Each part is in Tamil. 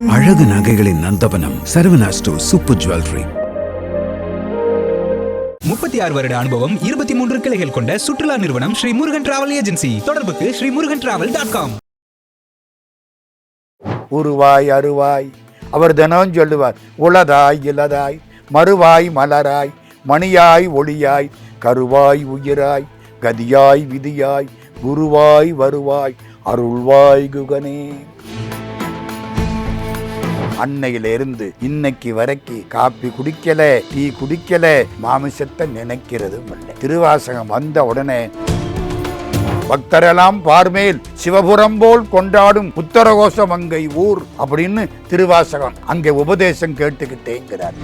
அழகு நகைகளின் நந்தவனம் சரவணா ஸ்டோர் சூப்பர் ஜுவல்லரி. முப்பத்தி ஆறு வருட அனுபவம் இருபத்தி மூன்று கிளைகள் கொண்ட சுற்றுலா நிறுவனம் ஸ்ரீ முருகன் டிராவல் ஏஜென்சி தொடர்புக்கு Sri Murugan travel dot com உருவாய் அருவாய் அவர் தினம் சொல்லுவார் உளதாய் இலதாய் மறுவாய் மலராய் மணியாய் ஒளியாய் கருவாய் உயிராய் கதியாய் விதியாய் குருவாய் வருவாய் அருள்வாய் குகனே. அன்னையிலிருந்து இன்னைக்கு வரைக்கும் காப்பி குடிக்கல டீ குடிக்கல மாமிசத்தை நினைக்கிறதும் இல்லை. திருவாசகம் வந்த உடனே பக்தரெல்லாம் பார்மேல் சிவபுரம் போல் கொண்டாடும் புத்தரகோஷம் மங்கை ஊர் அப்படின்னு திருவாசகம் அங்கே உபதேசம் கேட்டுக்கிட்டேங்கிறார்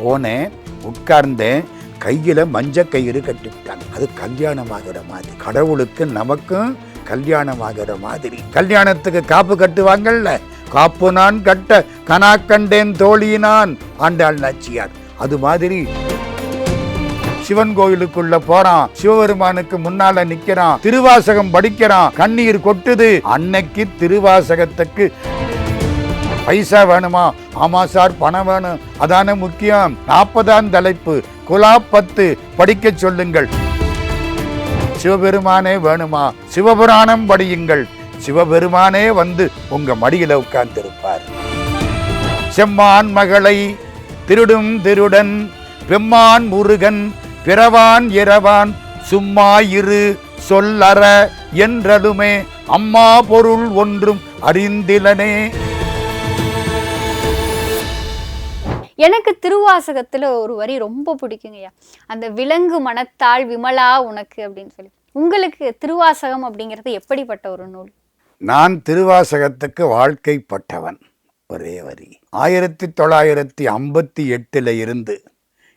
போனேன் உட்கார்ந்தேன் கையில மஞ்ச கயிறு கட்டிவிட்டாங்க அது கல்யாணம் ஆகிற மாதிரி. கடவுளுக்கு நமக்கும் கல்யாணம் ஆகிற மாதிரி. கல்யாணத்துக்கு காப்பு கட்டுவாங்கல்ல காப்பு நான் கட்ட கனா கண்டேன் தோழியினான் ஆண்டாள் நாச்சியார். அது மாதிரி சிவன் கோயிலுக்குள்ள போறான். சிவபெருமானுக்கு முன்னால நிக்கிறான். திருவாசகம் படிக்கிறான். கண்ணீர் கொட்டுது. அன்னைக்கு திருவாசகத்துக்கு பைசா வேணுமா? ஆமா சார் பணம் வேணும். அதான முக்கியம். நாற்பதாம் தலைப்பு. குலா பத்து. படிக்க சொல்லுங்கள். சிவபெருமானே வேணுமா? சிவபுராணம் படியுங்கள். சிவபெருமானே வந்து உங்க மடியில உட்கார்ந்திருப்பார். செம்மான் மகளை திருடும் திருடன் பெம்மான் முருகன் பிறவான் இரவான் சும்மா இரு சொல்லற என்றதுமே அம்மா பொருள் ஒன்றும் அறிந்திலனே. எனக்கு திருவாசகத்துல ஒரு வரி ரொம்ப பிடிக்குங்கய்யா அந்த விலங்கு மனத்தாள் விமலா உனக்கு அப்படின்னு சொல்லி. உங்களுக்கு திருவாசகம் அப்படிங்கிறது எப்படிப்பட்ட ஒரு நூல்? நான் திருவாசகத்துக்கு வாழ்க்கைப்பட்டவன். ஒரே வரி. ஆயிரத்தி தொள்ளாயிரத்தி ஐம்பத்தி எட்டில் இருந்து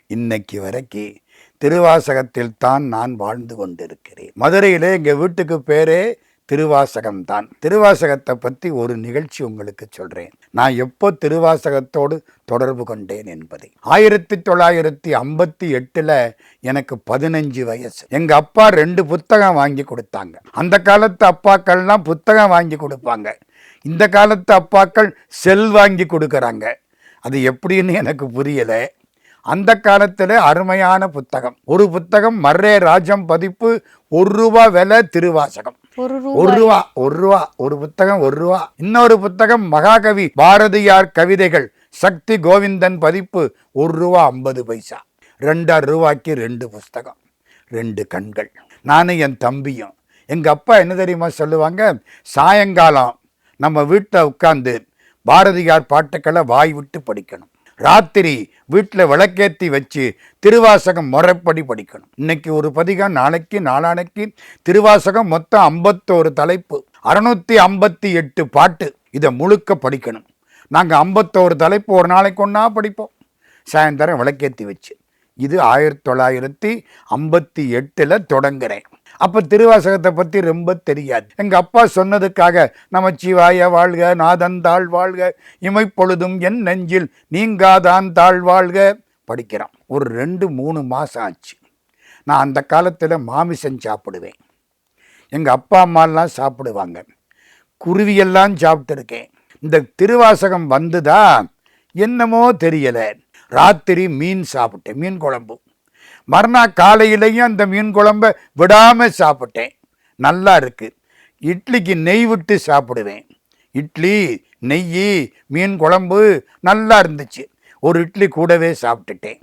இன்னைக்கு வரைக்கும் திருவாசகத்தில் தான் நான் வாழ்ந்து கொண்டிருக்கிறேன். மதுரையிலே எங்கள் வீட்டுக்கு பேரே திருவாசகம் தான் திருவாசகத்தை பற்றி ஒரு நிகழ்ச்சி உங்களுக்கு சொல்கிறேன் நான் எப்போ திருவாசகத்தோடு தொடர்பு கொண்டேன் என்பதை. ஆயிரத்தி தொள்ளாயிரத்தி ஐம்பத்தி எட்டில் எனக்கு பதினஞ்சு வயசு. எங்கள் அப்பா ரெண்டு புத்தகம் வாங்கி கொடுத்தாங்க. அந்த காலத்து அப்பாக்கள்லாம் புத்தகம் வாங்கி கொடுப்பாங்க. இந்த காலத்து அப்பாக்கள் செல் வாங்கி கொடுக்குறாங்க. அது எப்படின்னு எனக்கு புரியலை. அந்த காலத்தில் அருமையான புத்தகம். ஒரு புத்தகம் மர்ரே ராஜம் பதிப்பு ஒரு ரூபா விலை திருவாசகம். ஒரு ரூபா. ஒரு ரூபா ஒரு புத்தகம் ஒரு ரூபா. இன்னொரு புத்தகம் மகாகவி பாரதியார் கவிதைகள் சக்தி கோவிந்தன் பதிப்பு ஒரு ரூபா ஐம்பது பைசா. ரெண்டாயிரம் ரூபாய்க்கு ரெண்டு புஸ்தகம் ரெண்டு கண்கள். நானும் என் தம்பியும். எங்கள் அப்பா என்ன தெரியுமா சொல்லுவாங்க? சாயங்காலம் நம்ம வீட்டில் உட்காந்து பாரதியார் பாட்டுக்களை வாய் விட்டு படிக்கணும். ராத்திரி வீட்டில் விளக்கேத்தி வச்சு திருவாசகம் முறைப்படி படிக்கணும். இன்னைக்கு ஒரு பதிகம் நாளைக்கு நாளானைக்கு திருவாசகம் மொத்தம் ஐம்பத்தோரு தலைப்பு. அறுநூத்தி ஐம்பத்தி எட்டு பாட்டு. இதை முழுக்க படிக்கணும். நாங்கள் ஐம்பத்தோரு தலைப்பு ஒரு நாளைக்கு ஒன்றா படிப்போம். சாயந்தரம் விளக்கேத்தி வச்சு. இது ஆயிரத்தி தொள்ளாயிரத்தி ஐம்பத்தி எட்டில் தொடங்குறேன். அப்போ திருவாசகத்தை பற்றி ரொம்ப தெரியாது. எங்கள் அப்பா சொன்னதுக்காக நமச்சிவாய வாழ்க நாதன் தாழ் வாழ்க இமைப்பொழுதும் என் நெஞ்சில் நீங்காதான் தாழ் வாழ்க படிக்கிறோம் ஒரு ரெண்டு மூணு மாதம் ஆச்சு. நான் அந்த காலத்தில் மாமிசம் சாப்பிடுவேன். எங்கள் அப்பா அம்மாலாம் சாப்பிடுவாங்க. குருவியெல்லாம் சாப்பிட்டுருக்கேன். இந்த திருவாசகம் வந்துதா என்னமோ தெரியலை. ராத்திரி மீன் சாப்பிட்டேன் மீன் குழம்பு. மறுநாள் காலையிலையும் அந்த மீன் குழம்ப விடாமல் சாப்பிட்டேன். நல்லா இருக்குது இட்லிக்கு நெய் விட்டு சாப்பிடுவேன். இட்லி நெய் மீன் குழம்பு நல்லா இருந்துச்சு. ஒரு இட்லி கூடவே சாப்பிட்டுட்டேன்.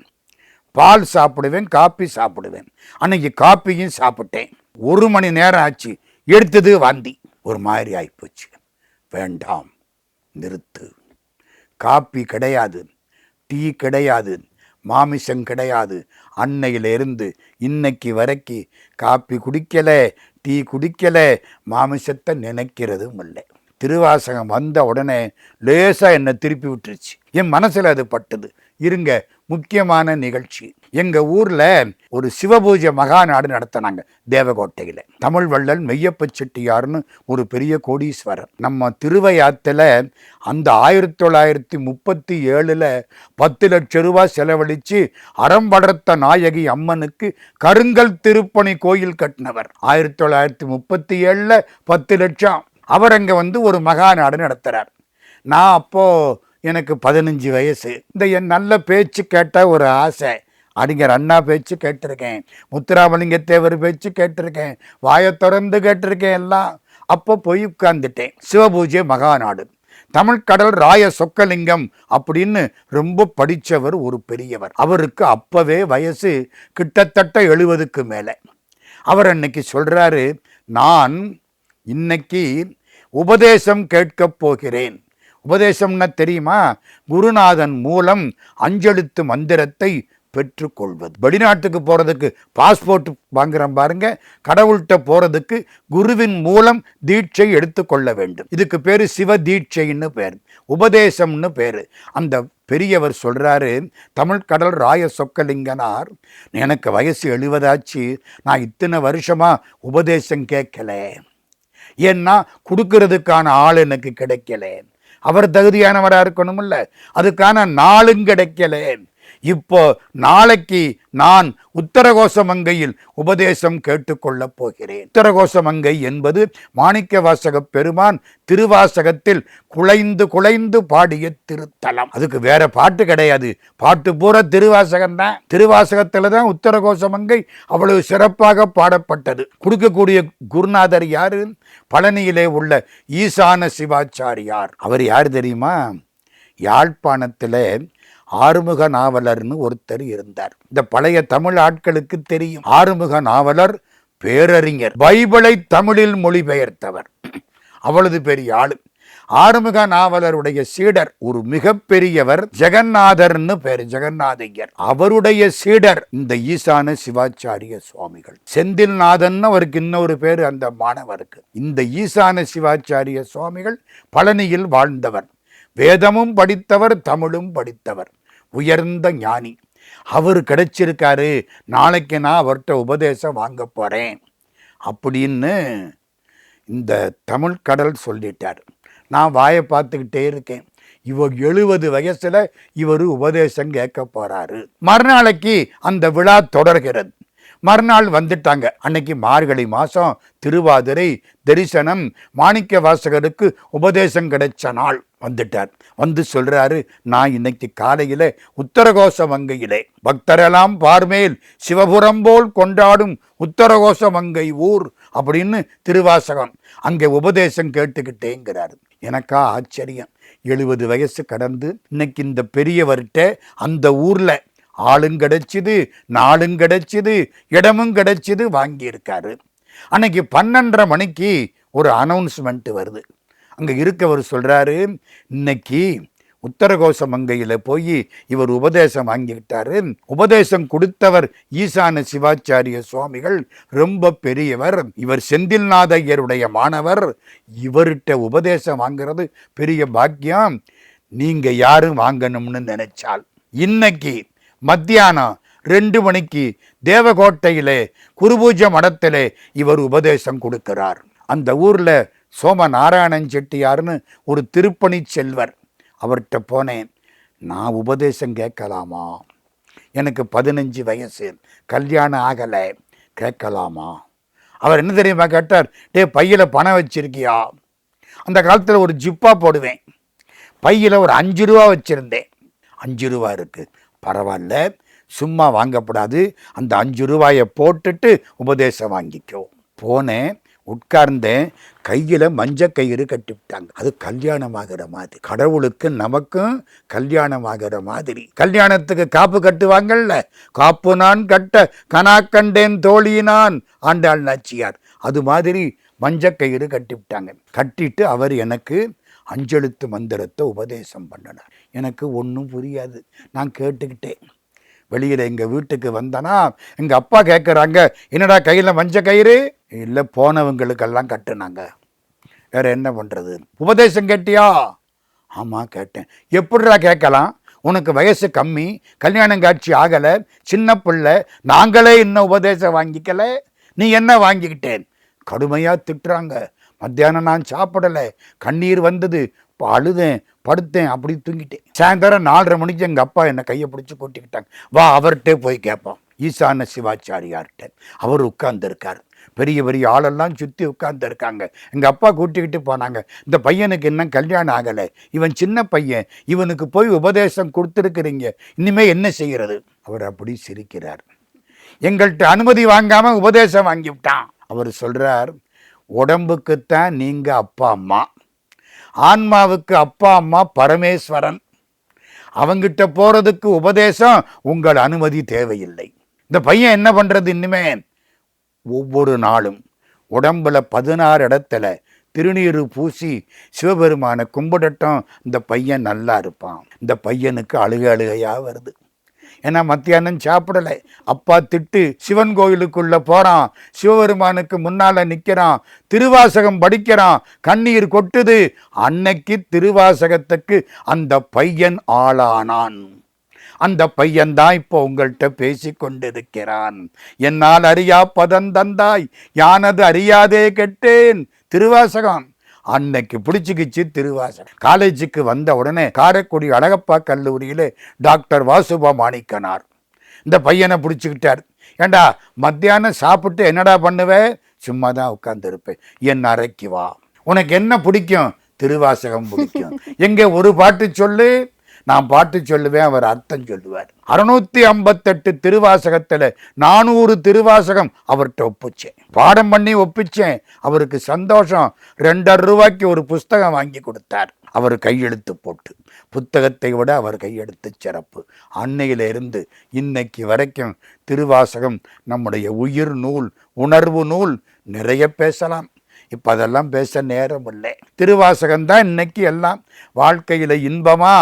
பால் சாப்பிடுவேன் காப்பி சாப்பிடுவேன். அன்னைக்கு காப்பியும் சாப்பிட்டேன். ஒரு மணி நேரம் ஆச்சு. எடுத்தது வாந்தி. ஒரு மாதிரி ஆகிப்போச்சு வேண்டாம். நிறுத்து. காப்பி கிடையாது. டீ கிடையாது. மாமிசம் கிடையாது. அன்னையிலிருந்து இன்னைக்கு வரைக்கு காப்பி குடிக்கல டீ குடிக்கல மாமிசத்தை நினைக்கிறதும் இல்லை. திருவாசகம் வந்த உடனே லேசாக என்னை திருப்பி விட்டுருச்சு. என் மனசில் அது பட்டுது. இருங்க முக்கியமான நிகழ்ச்சி. எங்கள் ஊரில் ஒரு சிவபூஜை மகாநாடு நடத்தினாங்க தேவகோட்டையில். தமிழ் வள்ளல் மெய்யப்ப செட்டியார்னு ஒரு பெரிய கோடீஸ்வரர். நம்ம திருவையாத்தில் அந்த ஆயிரத்தி தொள்ளாயிரத்தி முப்பத்தி ஏழில் பத்து லட்சம் ரூபாய் செலவழித்து அறம் வளர்த்த நாயகி அம்மனுக்கு கருங்கல் திருப்பணி கோயில் கட்டினவர். ஆயிரத்தி தொள்ளாயிரத்தி முப்பத்தி ஏழில் பத்து லட்சம். அவர் அங்கே வந்து ஒரு மகாநாடு நடத்துகிறார் நான் அப்போது எனக்கு பதினஞ்சு வயசு. இந்த என் நல்ல பேச்சு கேட்ட ஒரு ஆசை. அறிஞர் அண்ணா பேச்சு கேட்டிருக்கேன் முத்துராமலிங்க தேவர் பேச்சு கேட்டிருக்கேன் வாயை திறந்து கேட்டிருக்கேன் எல்லாம். அப்போ போய் உட்கார்ந்துட்டேன். சிவபூஜை மகாநாடு. தமிழ்கடல் ராய சொக்கலிங்கம் அப்படின்னு ரொம்ப படித்தவர் ஒரு பெரியவர். அவருக்கு அப்போவே வயசு கிட்டத்தட்ட எழுபதுக்கு மேலே. அவர் அன்னைக்கு சொல்கிறாரு நான் இன்னைக்கு உபதேசம் கேட்கப் போகிறேன். உபதேசம்னா தெரியுமா? குருநாதன் மூலம் அஞ்செழுத்து மந்திரத்தை பெற்றுக்கொள்வது. வெளிநாட்டுக்கு போகிறதுக்கு பாஸ்போர்ட் வாங்குறோம் பாருங்க. கடவுள்கிட்ட போகிறதுக்கு குருவின் மூலம் தீட்சை எடுத்துக்கொள்ள வேண்டும். இதுக்கு பேர் சிவ தீட்சைன்னு பேர். உபதேசம்னு பேர். அந்த பெரியவர் சொல்கிறாரு தமிழ் கடல் ராய சொக்கலிங்கனார் எனக்கு வயசு எழுபதாச்சு நான் இத்தனை வருஷமாக உபதேசம் கேட்கல. ஏன்னா கொடுக்கறதுக்கான ஆள் எனக்கு கிடைக்கல. அவர் தகுதியானவராக இருக்கணும்ல அதுக்கான நாளும் கிடைக்கல. இப்போ நாளைக்கு நான் உத்தரகோசமங்கையில் உபதேசம் கேட்டுக்கொள்ளப் போகிறேன். உத்தரகோசமங்கை என்பது மாணிக்க வாசக பெருமான் திருவாசகத்தில் குலைந்து குலைந்து பாடிய திருத்தலம். அதுக்கு வேற பாட்டு கிடையாது. பாட்டு பூரா திருவாசகம் தான். திருவாசகத்தில் தான் உத்தரகோசமங்கை அவ்வளவு சிறப்பாக பாடப்பட்டது. கொடுக்கக்கூடிய குருநாதர் யாரு? பழனியிலே உள்ள ஈசான சிவாச்சாரியார். அவர் யார் தெரியுமா? யாழ்ப்பாணத்தில் ஆறுமுக நாவலர்னு ஒருத்தர் இருந்தார். இந்த பழைய தமிழ் ஆட்களுக்கு தெரியும். ஆறுமுக நாவலர் பேரறிஞர். பைபிளை தமிழில் மொழிபெயர்த்தவர். அவ்வளவு பெரிய ஆளு. ஆறுமுக நாவலருடைய சீடர் ஒரு மிகப்பெரியவர் ஜெகநாதர்னு பேர் ஜெகநாதையர் அவருடைய சீடர் இந்த ஈசான சிவாச்சாரிய சுவாமிகள். செந்தில்நாதன் அவருக்கு இன்னொரு பேர் அந்த மாணவருக்கு. இந்த ஈசான சிவாச்சாரிய சுவாமிகள் பழனியில் வாழ்ந்தவர். வேதமும் படித்தவர் தமிழும் படித்தவர். உயர்ந்த ஞானி. அவர் கிடைச்சிருக்காரு. நாளைக்கு நான் அவர்கிட்ட உபதேசம் வாங்க போகிறேன் அப்படின்னு இந்த தமிழ் கடல் சொல்லிட்டார். நான் வாயை பார்த்துக்கிட்டே இருக்கேன். இவர் எழுபது வயசில் இவர் உபதேசம் கேட்க போகிறாரு மறுநாளைக்கு அந்த விழா தொடர்கிறது. மறுநாள் வந்துட்டாங்க. அன்னைக்கு மார்கழி மாதம் திருவாதிரை தரிசனம் மாணிக்க வாசகருக்கு உபதேசம் கிடைச்ச நாள் வந்துட்டார். வந்து சொல்றாரு நான் இன்னைக்கு காலையில உத்தரகோச வங்கையிலே பக்தரெல்லாம் பார்மேல் சிவபுரம் போல் கொண்டாடும் உத்தரகோச வங்கை ஊர் அப்படின்னு திருவாசகம் அங்கே உபதேசம் கேட்டுக்கிட்டேங்கிறாரு. எனக்கா ஆச்சரியம். எழுபது வயசு கடந்து இன்னைக்கு இந்த பெரியவர்கிட்ட அந்த ஊர்ல ஆளும் கிடைச்சிது நாளும் கிடைச்சிது இடமும் கிடைச்சிது வாங்கியிருக்காரு. அன்னைக்கு பன்னெண்டரை மணிக்கு ஒரு அனௌன்ஸ்மெண்ட் வருது. அங்கே இருக்கவர் சொல்கிறாரு இன்னைக்கு உத்தரகோச மங்கையில் போய் இவர் உபதேசம் வாங்கிக்கிட்டாரு உபதேசம் கொடுத்தவர் ஈசான சிவாச்சாரிய சுவாமிகள். ரொம்ப பெரியவர். இவர் செந்தில்நாதையருடைய மாணவர். இவர்கிட்ட உபதேசம் வாங்குறது பெரிய பாக்கியம். நீங்கள் யாரும் வாங்கணும்னு நினைச்சால்? இன்னைக்கு மத்தியானம் ரெண்டு மணிக்கு தேவகோட்டையிலே குருபூஜ மடத்திலே இவர் உபதேசம் கொடுக்கிறார். அந்த ஊரில் சோம நாராயணன் செட்டியார்னு ஒரு திருப்பணி செல்வர் அவர்கிட்ட போனேன். நான் உபதேசம் கேட்கலாமா? எனக்கு பதினஞ்சு வயசு கல்யாணம் ஆகலை கேட்கலாமா? அவர் என்ன தெரியுமா கேட்டார்? டே பையில் பணம் வச்சிருக்கியா? அந்த காலத்தில் ஒரு ஜிப்பா போடுவேன். பையில் ஒரு அஞ்சு ரூபா வச்சுருந்தேன். அஞ்சு ரூபா இருக்குது பரவாயில்ல. சும்மா வாங்கப்படாது. அந்த அஞ்சு ரூபாயை போட்டுட்டு உபதேசம் வாங்கிக்கோ. போனேன் உட்கார்ந்தேன். கையில் மஞ்ச கயிறு கட்டிவிட்டாங்க. அது கல்யாணம் ஆகிற மாதிரி. கடவுளுக்கு நமக்கும் கல்யாணம் ஆகிற மாதிரி. கல்யாணத்துக்கு காப்பு கட்டுவாங்கல்ல காப்பு நான் கட்ட கனா கண்டேன் தோழியினான் ஆண்டாள் நாச்சியார். அது மாதிரி மஞ்ச கயிறு கட்டிவிட்டாங்க. கட்டிட்டு அவர் எனக்கு அஞ்செழுத்து மந்திரத்தை உபதேசம் பண்ணினார். எனக்கு ஒன்றும் புரியாது. நான் கேட்டுக்கிட்டேன். வெளியில் எங்கள் வீட்டுக்கு வந்தனா எங்கள் அப்பா கேட்குறாங்க என்னடா கையில் மஞ்ச கயிறு? இல்லை போனவங்களுக்கெல்லாம் கட்டுனாங்க. வேற என்ன பண்ணுறது உபதேசம் கேட்டியா? ஆமாம் கேட்டேன். எப்படிடா கேட்கலாம்? உனக்கு வயசு கம்மி கல்யாணம் காட்சி ஆகலை சின்ன பிள்ளை நாங்களே இன்னும் உபதேசம் வாங்கிக்கல நீ என்ன வாங்கிக்கிட்டேன்? கடுமையாக திட்டுறாங்க. மத்தியானம் நான் சாப்பிடலை கண்ணீர் வந்தது அழுதேன் படுத்தேன் அப்படி தூங்கிட்டேன். சாயந்தரம் நாலரை மணிக்கு எங்கள் அப்பா என்னை கையை பிடிச்சி கூட்டிக்கிட்டாங்க. வா அவர்கிட்டே போய் கேட்போம். ஈசான சிவாச்சாரியார்கிட்ட. அவர் உட்கார்ந்துருக்கார். பெரிய பெரிய ஆளெல்லாம் சுற்றி உட்கார்ந்து இருக்காங்க எங்கள் அப்பா கூட்டிக்கிட்டு போனாங்க. இந்த பையனுக்கு இன்னும் கல்யாணம் ஆகலை. இவன் சின்ன பையன். இவனுக்கு போய் உபதேசம் கொடுத்துருக்குறீங்க. இனிமேல் என்ன செய்கிறது அவர் அப்படி சிரிக்கிறார். எங்கள்கிட்ட அனுமதி வாங்காமல் உபதேசம் வாங்கிவிட்டான். அவர் சொல்கிறார் உடம்புக்குத்தான் நீங்கள் அப்பா அம்மா. ஆன்மாவுக்கு அப்பா அம்மா பரமேஸ்வரன். அவங்கிட்ட போகிறதுக்கு உபதேசம் உங்கள் அனுமதி தேவையில்லை. இந்த பையன் என்ன பண்ணுறது இன்னுமே ஒவ்வொரு நாளும் உடம்புல பதினாறு இடத்துல திருநீர் பூசி சிவபெருமானை கும்பிடட்டும். இந்த பையன் நல்லா இருப்பான். இந்த பையனுக்கு அழுக அழுகையாக வருது. ஏன்னா மத்தியானம் சாப்பிடலை. அப்பா திட்டு சிவன் கோயிலுக்குள்ள போறான். சிவபெருமானுக்கு முன்னால நிற்கிறான் திருவாசகம் படிக்கிறான். கண்ணீர் கொட்டுது. அன்னைக்கு திருவாசகத்துக்கு அந்த பையன் ஆளானான். அந்த பையன்தான் இப்போ உங்கள்கிட்ட பேசி கொண்டிருக்கிறான். என்னால் அறியா பதந்தந்தாய் யானது அறியாதே கெட்டேன். திருவாசகம். அன்னைக்கு பிடிச்சிக்கிச்சு திருவாசகம் காலேஜுக்கு வந்த உடனே காரைக்குடி அழகப்பா கல்லூரியில் டாக்டர் வாசுபா மாணிக்கனார். இந்த பையனை பிடிச்சிக்கிட்டார். ஏண்டா மத்தியானம் சாப்பிட்டு என்னடா பண்ணுவே? சும்மா தான் உட்காந்துருப்பேன் என் அரைக்கு வா. உனக்கு என்ன பிடிக்கும்? திருவாசகம் பிடிக்கும். எங்கே ஒரு பாட்டு சொல்லு? நான் பாட்டு சொல்லுவேன் அவர் அர்த்தம் சொல்லுவார். அறுநூத்தி ஐம்பத்தெட்டு திருவாசகத்துல நானூறு திருவாசகம் அவர்கிட்ட ஒப்பிச்சேன். பாடம் பண்ணி ஒப்பிச்சேன். அவருக்கு சந்தோஷம். ரெண்டரை ரூபாய்க்கு ஒரு புஸ்தகம் வாங்கி கொடுத்தார். அவர் கையெழுத்து போட்டு. புத்தகத்தை விட அவர் கையெழுத்து சிறப்பு. அன்னையிலிருந்து இன்னைக்கு வரைக்கும் திருவாசகம் நம்முடைய உயிர் நூல் உணர்வு நூல் நிறைய பேசலாம். இப்போ அதெல்லாம் பேச நேரம் இல்லை திருவாசகம் தான் இன்னைக்கு எல்லாம். வாழ்க்கையில் இன்பமா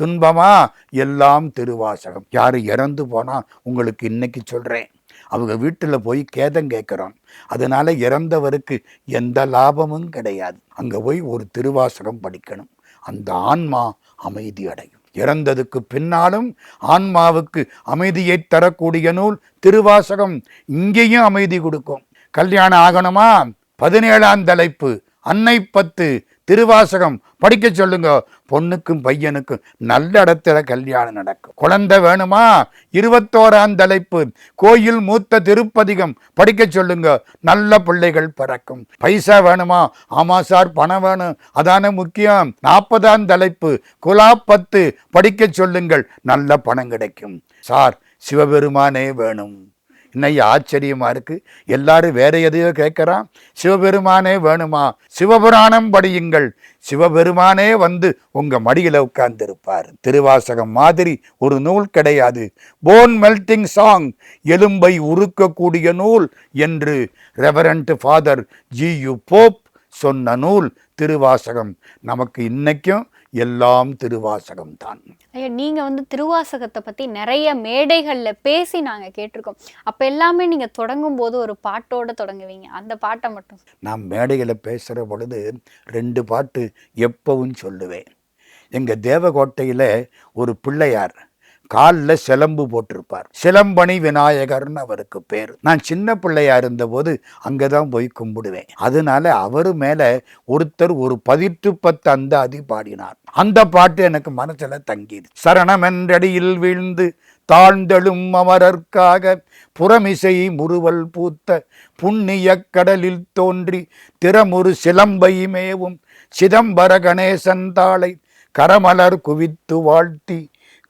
துன்பமா? எல்லாம் திருவாசகம். யார் இறந்து போனால் உங்களுக்கு இன்னைக்கு சொல்கிறேன் அவங்க வீட்டில் போய் கேதம் கேட்குறோம் அதனால் இறந்தவருக்கு எந்த லாபமும் கிடையாது. அங்கே போய் ஒரு திருவாசகம் படிக்கணும். அந்த ஆன்மா அமைதி அடையும். இறந்ததுக்கு பின்னாலும் ஆன்மாவுக்கு அமைதியை தரக்கூடிய நூல் திருவாசகம். இங்கேயும் அமைதி கொடுக்கும். கல்யாணம் ஆகணுமா? பதினேழாம் தலைப்பு. அன்னை பத்து திருவாசகம் படிக்க சொல்லுங்க. பொண்ணுக்கும் பையனுக்கும் நல்ல இடத்துல கல்யாணம் நடக்கும். குழந்தை வேணுமா? இருபத்தோராம் தலைப்பு. கோயில் மூத்த திருப்பதிகம் படிக்க சொல்லுங்க. நல்ல பிள்ளைகள் பிறக்கும். பைசா வேணுமா? ஆமா சார் பணம் வேணும். அதானே முக்கியம். நாற்பதாம் தலைப்பு. குலாப்பத்து படிக்க சொல்லுங்கள். நல்ல பணம் கிடைக்கும். சார் சிவபெருமானே வேணும். இன்னைக்கு ஆச்சரியமாக இருக்குது எல்லாரும் வேற எதையோ கேட்குறான். சிவபெருமானே வேணுமா? சிவபுராணம் படியுங்கள். சிவபெருமானே வந்து உங்கள் மடியில் உட்கார்ந்து இருப்பார் திருவாசகம் மாதிரி ஒரு நூல் கிடையாது. போன் மெல்டிங் சாங் எலும்பை உருக்கக்கூடிய நூல் என்று reverend father G U Pope சொன்ன நூல் திருவாசகம். நமக்கு இன்னைக்கும் எல்லாம் திருவாசகம் தான் ஐயா நீங்க வந்து திருவாசகத்தை பத்தி நிறைய மேடைகள்ல பேசி நாங்க கேட்டிருக்கோம். அப்ப எல்லாமே நீங்க தொடங்கும் போது ஒரு பாட்டோட தொடங்குவீங்க. அந்த பாட்டை மட்டும். நான் மேடையில் பேசுகிற பொழுது ரெண்டு பாட்டு எப்பவும் சொல்லுவேன். எங்கள் தேவகோட்டையில் ஒரு பிள்ளையார் காலில் சிலம்பு போட்டிருப்பார். சிலம்பணி விநாயகர்னு அவருக்கு பேர். நான் சின்ன பிள்ளையா இருந்தபோது அங்கே தான் போய் கும்பிடுவேன். அதனால அவர் மேலே ஒருத்தர் ஒரு பதிற்று பத்து அந்த அதி பாடினார். அந்த பாட்டு எனக்கு மனசில் தங்கிடுச்சு சரணமென்றடியில் வீழ்ந்து தாழ்ந்தெழும் அமரர்க்காக புறமிசை முறுவல் பூத்த புண்ணிய கடலில் தோன்றி திறமுறு சிலம்பை மேவும் சிதம்பர கணேசன் தாளை கரமலர் குவித்து வாழ்த்தி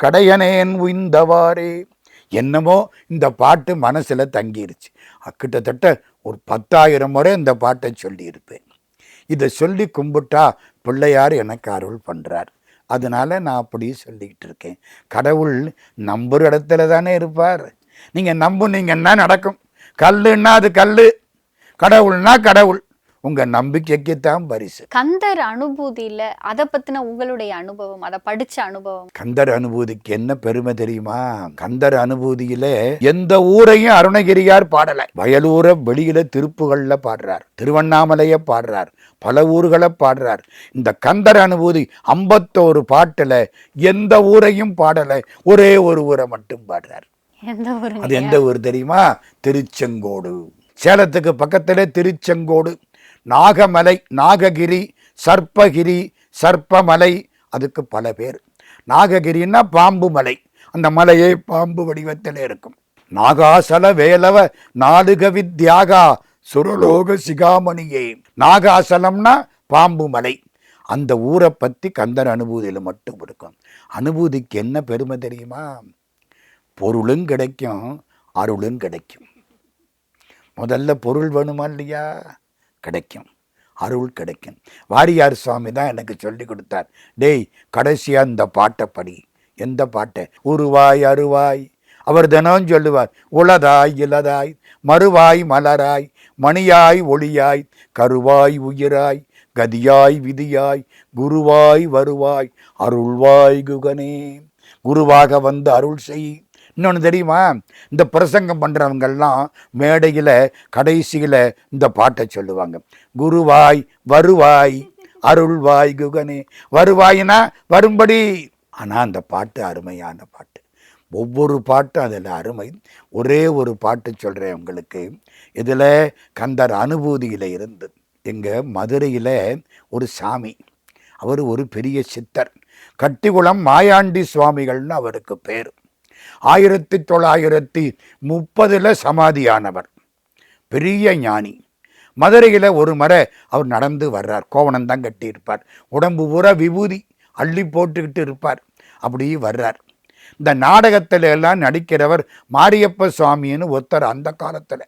கடையனேன் உய்ந்தவாறே. என்னமோ இந்த பாட்டு மனசில் தங்கிருச்சு. கிட்டத்தட்ட ஒரு பத்தாயிரம் முறை இந்த பாட்டை சொல்லியிருப்பேன். இதை சொல்லி கும்பிட்டா பிள்ளையார் எனக்கு அருள் பண்ணுறார் அதனால நான் அப்படியே சொல்லிக்கிட்டு இருக்கேன். கடவுள் நம்புற இடத்துல தானே இருப்பார். நீங்கள் நம்புனீங்கன்னா நடக்கும். கல்லுன்னா அது கல் கடவுள்னா கடவுள். உங்கள் நம்பிக்கைக்குத்தான் பரிசு. கந்தர் அனுபூதியில அதை பத்தின உங்களுடைய அனுபவம் அதை படிச்ச அனுபவம். கந்தர் அனுபூதிக்கு என்ன பெருமை தெரியுமா? கந்தர் அனுபூதியில எந்த ஊரையும் அருணகிரியார் பாடல. வயலூரை வெளியில திருப்புகள்ல பாடுறார் திருவண்ணாமலைய பாடுறார் பல ஊர்களை பாடுறார். இந்த கந்தர் அனுபூதி ஐம்பத்தோரு பாட்டுல எந்த ஊரையும் பாடல ஒரே ஒரு ஊரை மட்டும் பாடுறார். அது எந்த ஊர் தெரியுமா? திருச்செங்கோடு. சேலத்துக்கு பக்கத்திலே திருச்செங்கோடு. நாகமலை நாககிரி சர்ப்பகிரி சர்ப்பமலை அதுக்கு பல பேர். நாககிரின்னா பாம்பு மலை. அந்த மலையே பாம்பு வடிவத்தில் இருக்கும். நாகாசல வேலவ நாடுக வித்யாகா சுரலோக சிகாமணியே. நாகாசலம்னா பாம்பு மலை. அந்த ஊரை பற்றி கந்தர் அனுபூதியில் மட்டும் இருக்கும். அனுபூதிக்கு என்ன பெருமை தெரியுமா? பொருளும் கிடைக்கும் அருளும் கிடைக்கும். முதல்ல பொருள் வேணுமா இல்லையா? கிடைக்கும். அருள் கிடைக்கும். வாரியார் சுவாமி தான் எனக்கு சொல்லி கொடுத்தார். டேய் கடைசியாக இந்த பாட்டை படி. எந்த பாட்டை? உருவாய் அருவாய். அவர் தினம் சொல்லுவார் உளதாய் இலதாய் மறுவாய் மலராய் மணியாய் ஒளியாய் கருவாய் உயிராய் கதியாய் விதியாய் குருவாய் வருவாய் அருள்வாய் குகனே. குருவாக வந்து அருள் செய். இன்னொன்று தெரியுமா? இந்த பிரசங்கம் பண்ணுறவங்கெல்லாம் மேடையில் கடைசியில் இந்த பாட்டை சொல்லுவாங்க. குருவாய் வருவாய் அருள்வாய் குகனே. வருவாயினா வரும்படி. ஆனால் அந்த பாட்டு அருமையான பாட்டு. ஒவ்வொரு பாட்டும் அதில் அருமை. ஒரே ஒரு பாட்டு சொல்கிறேன் உங்களுக்கு. இதில் கந்தர் அனுபூதியில் இருந்து எங்கள் மதுரையில் ஒரு சாமி. அவர் ஒரு பெரிய சித்தர். கட்டிக்குளம் மாயாண்டி சுவாமிகள்னு அவருக்கு பேர். ஆயிரத்தி தொள்ளாயிரத்தி முப்பதில் சமாதியானவர். பெரிய ஞானி. மதுரையில் ஒரு முறை அவர் நடந்து வர்றார். கோவணம் தான் கட்டியிருப்பார். உடம்பு பூரா விபூதி. அள்ளி போட்டுக்கிட்டு இருப்பார். அப்படி வர்றார். இந்த நாடகத்தில் எல்லாம் நடிக்கிறவர் மாரியப்ப சுவாமின்னு ஒருத்தர் அந்த காலத்தில்.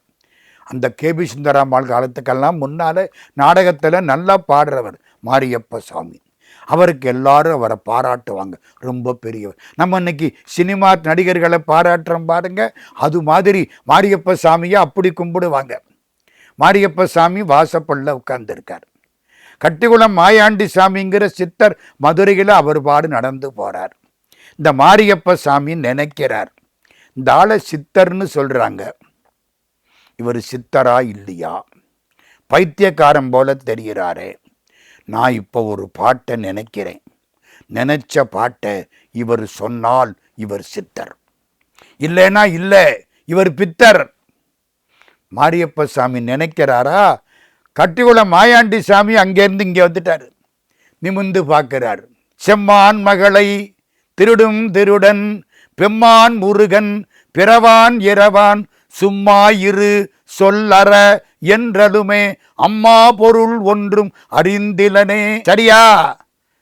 அந்த கேபி சுந்தராம்பாள் காலத்துக்கெல்லாம் முன்னால் நாடகத்தில் நல்லா பாடுறவர் மாரியப்ப சுவாமி. அவருக்கு எல்லாரும் அவரை பாராட்டுவாங்க. ரொம்ப பெரியவர். நம்ம இன்னைக்கு சினிமா நடிகர்களை பாராட்டுறோம் பாருங்க. அது மாதிரி மாரியப்ப சாமியை அப்படி கும்பிடுவாங்க. மாரியப்ப சாமி வாசப்பள்ள உட்கார்ந்துருக்கார். கட்டிக்குளம் மாயாண்டி சாமிங்கிற சித்தர் மதுரையில் அவர் பாடு நடந்து போகிறார் இந்த மாரியப்ப சாமி நினைக்கிறார். இந்த ஆளை சித்தர்னு சொல்கிறாங்க இவர் சித்தரா இல்லையா? பைத்தியக்காரன் போல தெரிகிறாரே. நான் இப்போ ஒரு பாட்டை நினைக்கிறேன். நினைச்ச பாட்டை இவர் சொன்னால் இவர் சித்தர். இல்லைன்னா இல்லை இவர் பித்தர். மாரியப்ப சாமி நினைக்கிறாரா? கட்டிக்குளம் மாயாண்டி சாமி அங்கேருந்து இங்கே வந்துட்டார். நிமிந்து பார்க்கிறார். செம்மான் மகளை திருடும் திருடன் பெம்மான் முருகன் பிறவான் இரவான் சும்மா இரு சொல்லற என்றதுமே அம்மா பொருள் ஒன்றும் அறிந்திலனே. சரியா?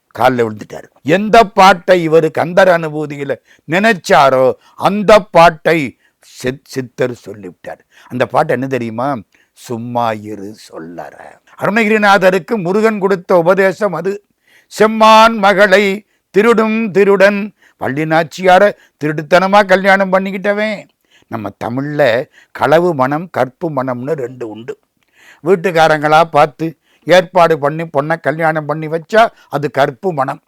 காலில் விழுந்துட்டார். எந்த பாட்டை இவர் கந்தர் அனுபூதியில நினைச்சாரோ அந்த பாட்டை சித் சித்தர் சொல்லிவிட்டார். அந்த பாட்டு என்ன தெரியுமா? சும்மா இரு சொல்லற. அருணகிரிநாதருக்கு முருகன் கொடுத்த உபதேசம் அது. செம்மான் மகளை திருடும் திருடன். பள்ளி நாச்சியார திருடுத்தனமா கல்யாணம் பண்ணிக்கிட்டவன். நம்ம தமிழில் களவு மனம் கற்பு மனம்னு ரெண்டு உண்டு. வீட்டுக்காரங்களாக பார்த்து ஏற்பாடு பண்ணி பொண்ணை கல்யாணம் பண்ணி வச்சா அது கற்பு மனம்.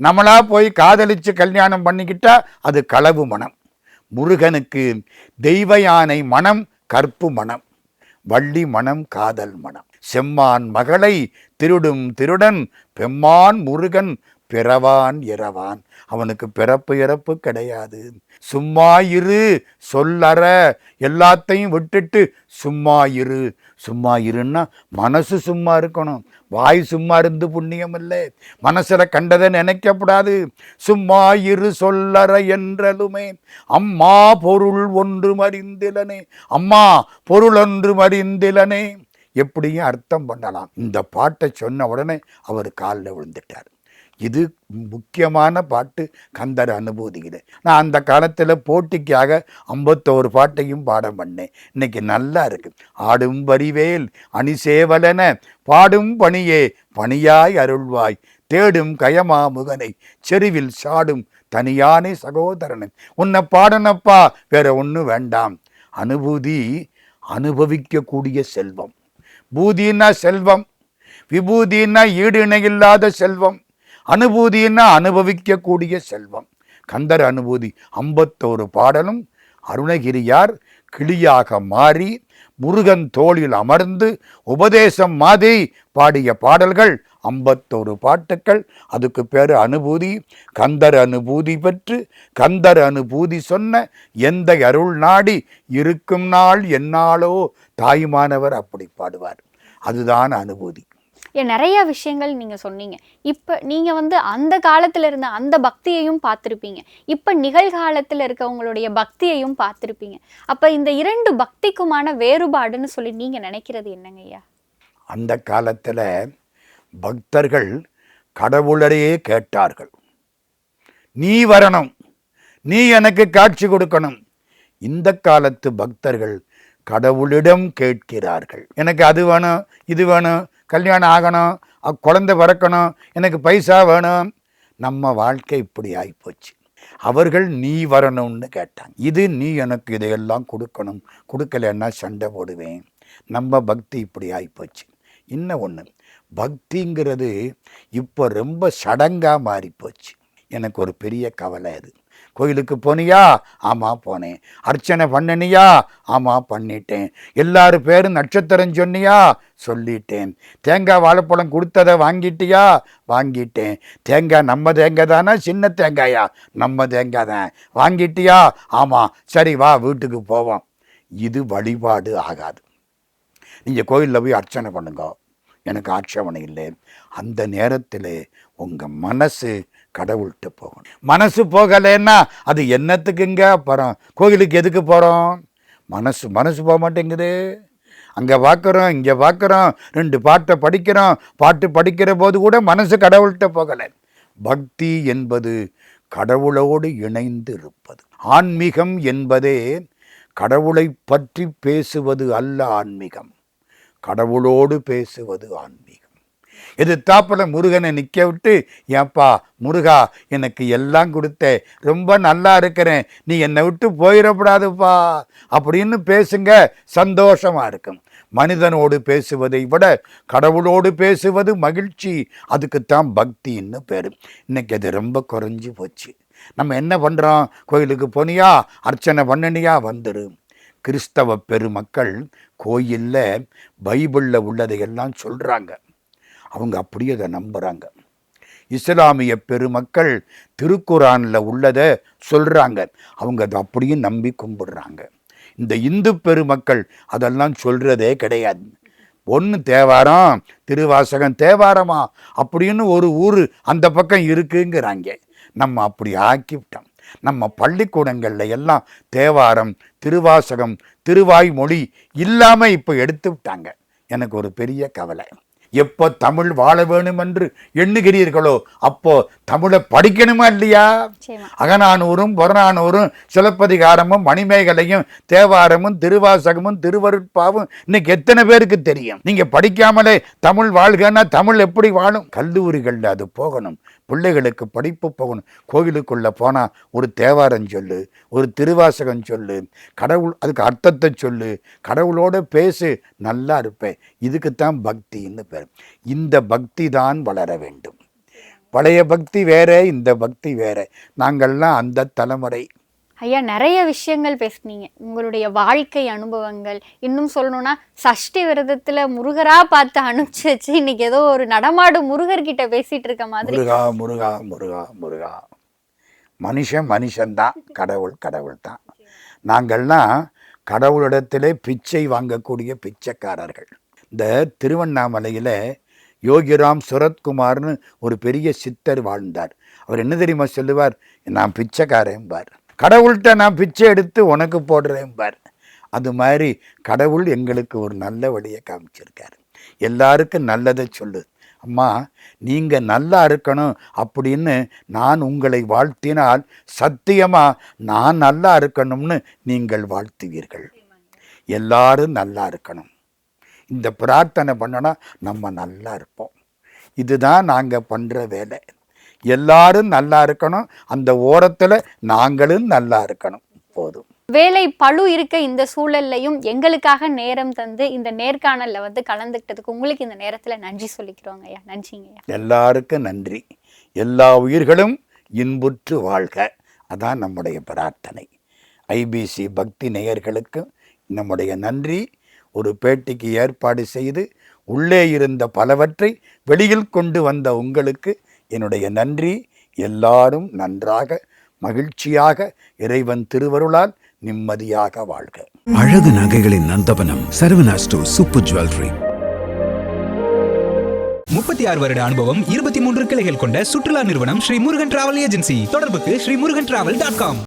நம்மளாக போய் காதலித்து கல்யாணம் பண்ணிக்கிட்டா அது களவு மனம். முருகனுக்கு தெய்வ யானை மனம் கற்பு மனம். வள்ளி மனம் காதல் மனம். செம்மான் மகளை திருடும் திருடன் பெம்மான் முருகன் பிறவான் இறவான் அவனுக்கு பிறப்பு இறப்பு கிடையாது. சும்மா இரு சொல்லற. எல்லாத்தையும் விட்டுட்டு சும்மா இரு. சும்மா இருன்னா மனசு சும்மா இருக்கணும். வாய் சும்மா இருந்து புண்ணியம் இல்லை. மனசில் கண்டதை நினைக்கப்படாது. சும்மா இரு சொல்லற என்றலுமே. அம்மா பொருள் ஒன்று மறிந்திலனே. அம்மா பொருள் ஒன்று மறிந்திலனே. எப்படியும் அர்த்தம் பண்ணலாம். இந்த பாட்டை சொன்ன உடனே அவர் காலில் விழுந்துட்டார். இது முக்கியமான பாட்டு கந்தர் அனுபூதியில் நான் அந்த காலத்தில் போட்டிக்காக ஐம்பத்தோரு பாட்டையும் பாடம் பண்ணேன். இன்னைக்கு நல்லா இருக்கு. ஆடும் வரிவேல் அணிசேவலன பாடும் பணியே பணியாய் அருள்வாய். தேடும் கயமா முகனை செருவில் சாடும் தனியானே சகோதரனை. உன்னை பாடனப்பா வேற ஒன்றும் வேண்டாம். அனுபூதி அனுபவிக்கக்கூடிய செல்வம். பூதினா செல்வம். விபூதினா ஈடு இணையில்லாத செல்வம். அனுபூதினா அனுபவிக்கக்கூடிய செல்வம். கந்தர் அனுபூதி ஐம்பத்தோரு பாடலும் அருணகிரியார் கிளியாக மாறி முருகன் தோளில் அமர்ந்து உபதேசம் மாதிரி பாடிய பாடல்கள் ஐம்பத்தோரு பாட்டுக்கள். அதுக்கு பேர் அனுபூதி. கந்தர் அனுபூதி பெற்று கந்தர் அனுபூதி சொன்ன எந்த அருள் நாடி இருக்கும் நாள் என்னாலோ தாய்மானவர் அப்படி பாடுவார். அதுதான் அனுபூதி. ஏன் நிறைய விஷயங்கள் நீங்கள் சொன்னீங்க. இப்போ நீங்கள் வந்து அந்த காலத்தில் இருந்த அந்த பக்தியையும் பார்த்துருப்பீங்க. இப்போ நிகழ்காலத்தில் இருக்கவங்களுடைய பக்தியையும் பார்த்துருப்பீங்க. அப்போ இந்த இரண்டு பக்திக்குமான வேறுபாடுன்னு சொல்லி நீங்கள் நினைக்கிறது என்னங்க ஐயா? அந்த காலத்தில் பக்தர்கள் கடவுளரையே கேட்டார்கள். நீ வரணும். நீ எனக்கு காட்சி கொடுக்கணும். இந்த காலத்து பக்தர்கள் கடவுளிடம் கேட்கிறார்கள். எனக்கு அது வேணும் இது வேணும் கல்யாணம் ஆகணும் குழந்தை பிறக்கணும் எனக்கு பைசா வேணும். நம்ம வாழ்க்கை இப்படி ஆகிப்போச்சு அவர்கள் நீ வரணும்னு கேட்டாங்க. இது நீ எனக்கு இதையெல்லாம் கொடுக்கணும். கொடுக்கலன்னா சண்டை போடுவேன். நம்ம பக்தி இப்படி ஆகிப்போச்சு இன்னும் ஒன்று பக்திங்கிறது இப்போ ரொம்ப சடங்காக மாறிப்போச்சு. எனக்கு ஒரு பெரிய கவலை அது. கோயிலுக்கு போனியா? ஆமாம் போனேன். அர்ச்சனை பண்ணனியா? ஆமாம் பண்ணிட்டேன். எல்லாரும் பேரும் நட்சத்திரம் சொன்னியா? சொல்லிட்டேன். தேங்காய் வாழைப்பழம் கொடுத்ததை வாங்கிட்டியா? வாங்கிட்டேன். தேங்காய் நம்ம தேங்காய் தானே? சின்ன தேங்காயா? நம்ம தேங்காய் தான். வாங்கிட்டியா? ஆமாம் சரி வா வீட்டுக்கு போவோம். இது வழிபாடு ஆகாது. நீங்கள் கோயிலில் போய் அர்ச்சனை பண்ணுங்க. எனக்கு ஆட்சேபனை இல்லை. அந்த நேரத்தில் உங்கள் மனசு கடவுள்கிட்ட போகணும். மனசு போகலைன்னா அது என்னத்துக்குங்க அப்புறம் கோயிலுக்கு எதுக்கு போகிறோம் மனசு மனசு போக மாட்டேங்குது. அங்கே பார்க்குறோம் இங்கே பார்க்குறோம் ரெண்டு பாட்டை படிக்கிறோம் பாட்டு படிக்கிற போது கூட மனசு கடவுள்கிட்ட போகலை. பக்தி என்பது கடவுளோடு இணைந்து இருப்பது ஆன்மீகம் என்பதே கடவுளை பற்றி பேசுவது அல்ல ஆன்மீகம். கடவுளோடு பேசுவது ஆன்மீகம். எதிர்த்தாப்புல முருகனை நிற்க விட்டு ஏப்பா முருகா எனக்கு எல்லாம் கொடுத்த ரொம்ப நல்லா இருக்கிறேன் நீ என்னை விட்டு போயிடக்கூடாதுப்பா அப்படின்னு பேசுங்க சந்தோஷமாக இருக்கும். மனிதனோடு பேசுவதை விட கடவுளோடு பேசுவது மகிழ்ச்சி அதுக்குத்தான் பக்தின்னு பேர். இன்னைக்கு அது ரொம்ப குறைஞ்சி போச்சு. நம்ம என்ன பண்ணுறோம் கோயிலுக்கு போனியா? அர்ச்சனை பண்ணனியா? வந்துடும் கிறிஸ்தவ பெருமக்கள் கோயிலில் பைபிளில் உள்ளதையெல்லாம் சொல்கிறாங்க அவங்க அப்படியே அதை நம்புகிறாங்க இஸ்லாமிய பெருமக்கள் திருக்குரானில் உள்ளதை சொல்கிறாங்க அவங்க அதை அப்படியே நம்பி கும்பிடுறாங்க. இந்த இந்து பெருமக்கள் அதெல்லாம் சொல்கிறதே கிடையாது. ஒன்று தேவாரம் திருவாசகம் தேவாரமா அப்படின்னு ஒரு ஊர் அந்த பக்கம் இருக்குங்கிறாங்க. நம்ம அப்படி ஆக்கிவிட்டோம். நம்ம பள்ளிக்கூடங்களில் எல்லாம் தேவாரம் திருவாசகம் திருவாய்மொழி இல்லாமல் இப்போ எடுத்து விட்டாங்க எனக்கு ஒரு பெரிய கவலை. எப்போ தமிழ் வாழ வேணும் என்று எண்ணுகிறீர்களோ அப்போ தமிழை படிக்கணுமா இல்லையா? நிச்சயமா. அகநானூறும் புறநானூறும் சிலப்பதிகாரமும் மணிமேகலையும் தேவாரமும் திருவாசகமும் திருவருட்பாவும் இன்னைக்கு எத்தனை பேருக்கு தெரியும்? நீங்க படிக்காமலே தமிழ் வாழ்கன்னா தமிழ் எப்படி வாழும்? கல்லூரிகளில் அது போகணும். பிள்ளைகளுக்கு படிப்பு போகணும். கோயிலுக்குள்ளே போனால் ஒரு தேவாரம் சொல்லு ஒரு திருவாசகம் சொல்லு கடவுள் அதுக்கு அர்த்தத்தை சொல்லு கடவுளோட பேசு நல்லா இருப்பேன். இதுக்குத்தான் பக்தின்னு பேர். இந்த பக்தி தான் வளர வேண்டும். பழைய பக்தி வேற இந்த பக்தி வேற. நாங்கள்லாம் அந்த தலைமுறை. ஐயா நிறைய விஷயங்கள் பேசுனீங்க. உங்களுடைய வாழ்க்கை அனுபவங்கள். இன்னும் சொல்லணும்னா சஷ்டி விரதத்தில் முருகராக பார்த்து அனுப்பிச்சு வச்சு இன்னைக்கு ஏதோ ஒரு நடமாடும் முருகர்கிட்ட பேசிட்டு இருக்க மாதிரி. முருகா முருகா முருகா முருகா. மனுஷன் மனுஷன்தான் கடவுள் கடவுள் தான். நாங்கள்லாம் கடவுளிடத்திலே பிச்சை வாங்கக்கூடிய பிச்சைக்காரர்கள். இந்த திருவண்ணாமலையில் யோகிராம் சுரத்குமார்னு ஒரு பெரிய சித்தர் வாழ்ந்தார். அவர் என்ன தெரியுமா சொல்லுவார்? நான் பிச்சைக்காரன்பார் கடவுள்கிட்ட நான் பிச்சை எடுத்து உனக்கு போடுறேன்பார் அது மாதிரி கடவுள் எங்களுக்கு ஒரு நல்ல வழியை காமிச்சிருக்காரு. எல்லாருக்கும் நல்லதை சொல்லு. அம்மா நீங்கள் நல்லா இருக்கணும் அப்படின்னு நான் உங்களை வாழ்த்தினால் சத்தியமாக நான் நல்லா இருக்கணும்னு நீங்கள் வாழ்த்துவீர்கள். எல்லாரும் நல்லா இருக்கணும். இந்த பிரார்த்தனை பண்ணோன்னா நம்ம நல்லா இருப்போம். இதுதான் நாங்கள் பண்ணுற வேலை. எல்லாரும் நல்லா இருக்கணும். அந்த ஓரத்தில் நாங்களும் நல்லா இருக்கணும். போதும். வேலை பழு இருக்க இந்த சூழல்லையும் எங்களுக்காக நேரம் தந்து இந்த நேர்காணல்ல வந்து கலந்துக்கிட்டதுக்கு உங்களுக்கு இந்த நேரத்துல நன்றி சொல்லிக்கிறோங்க ஐயா. நன்றிங்க எல்லாருக்கும் நன்றி. எல்லா உயிர்களும் இன்புற்று வாழ்க. அதான் நம்முடைய பிரார்த்தனை. ஐபிசி பக்தி நேயர்களுக்கு நம்முடைய நன்றி. ஒரு பேட்டிக்கு ஏற்பாடு செய்து உள்ளே இருந்த பலவற்றை வெளியில் கொண்டு வந்த உங்களுக்கு என்னுடைய நன்றி. எல்லாரும் நன்றாக மகிழ்ச்சியாக இறைவன் திருவருளால் நிம்மதியாக வாழ்க. அழகு நகைகளின் நந்தவனம் சரவணா ஸ்டோர் சூப்பர் ஜுவல்லரி. முப்பத்தி ஆறு வருட அனுபவம் இருபத்தி மூன்று கிளைகள் கொண்ட சுற்றுலா நிறுவனம் ஸ்ரீ முருகன் டிராவல் ஏஜென்சி. தொடர்புக்கு Sri Murugan travel dot com.